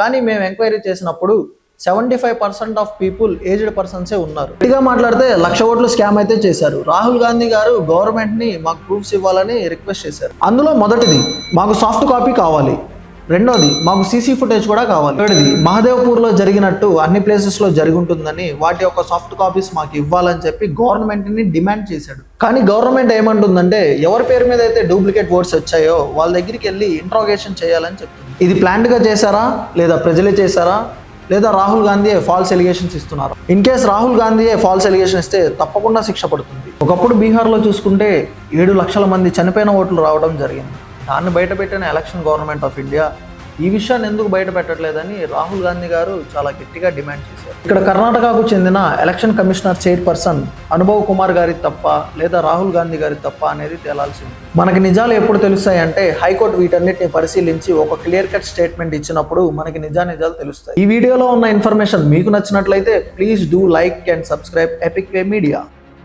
కానీ మేము ఎంక్వైరీ చేసినప్పుడు seventy five percent of people aged పర్సన్సే ఉన్నారు. ఇదిగా మాట్లాడితే లక్ష ఓట్లు స్కామ్ అయితే చేశారు. రాహుల్ గాంధీ గారు గవర్నమెంట్ని మాకు ప్రూఫ్స్ ఇవ్వాలని రిక్వెస్ట్ చేశారు. అందులో మొదటిది మాకు సాఫ్ట్ కాపీ కావాలి. రెండోది మాకు సీసీ ఫుటేజ్ కూడా కావాలి. థర్డ్ది మహదేవ్పూర్లో జరిగినట్టు అన్ని ప్లేసెస్లో జరుగుంటుందని వాటి యొక్క సాఫ్ట్ కాపీస్ మాకు ఇవ్వాలని చెప్పి గవర్నమెంట్ని డిమాండ్ చేశాడు. కానీ గవర్నమెంట్ ఏమంటుందంటే ఎవరి పేరు మీద అయితే డూప్లికేట్ ఓట్స్ వచ్చాయో వాళ్ళ దగ్గరికి వెళ్ళి ఇంట్రోగేషన్ చేయాలని చెప్తుంది. ఇది ప్లాన్డ్గా చేశారా? లేదా ప్రజలే చేశారా? లేదా రాహుల్ గాంధీ ఫాల్స్ ఎలిగేషన్స్ ఇస్తున్నారు? In case Rahul Gandhi false allegation ఇస్తే తప్పకుండా శిక్ష పడుతుంది. ఒకప్పుడు బీహార్లో చూసుకుంటే ఏడు లక్షల మంది చనిపోయిన ఓట్లు రావడం జరిగింది. దాన్ని బయటపెట్టిన ఎలక్షన్ గవర్నమెంట్ ఆఫ్ ఇండియా ఈ విషయాన్ని ఎందుకు బయట పెట్టట్లేదని రాహుల్ గాంధీ గారు చాలా గట్టిగా డిమాండ్ చేశారు. ఇక్కడ కర్ణాటకకు చెందిన election commissioner chairperson Anubhav Kumar గారి తప్ప లేదా రాహుల్ గాంధీ గారి తప్ప అనేది తేలాల్సింది. మనకి నిజాలు ఎప్పుడు తెలుస్తాయి అంటే హైకోర్టు వీటన్నిటిని పరిశీలించి ఒక క్లియర్ కట్ స్టేట్మెంట్ ఇచ్చినప్పుడు మనకి నిజా నిజాలు తెలుస్తాయి. ఈ వీడియోలో ఉన్న ఇన్ఫర్మేషన్ మీకు నచ్చినట్లయితే please do like and subscribe epic way media.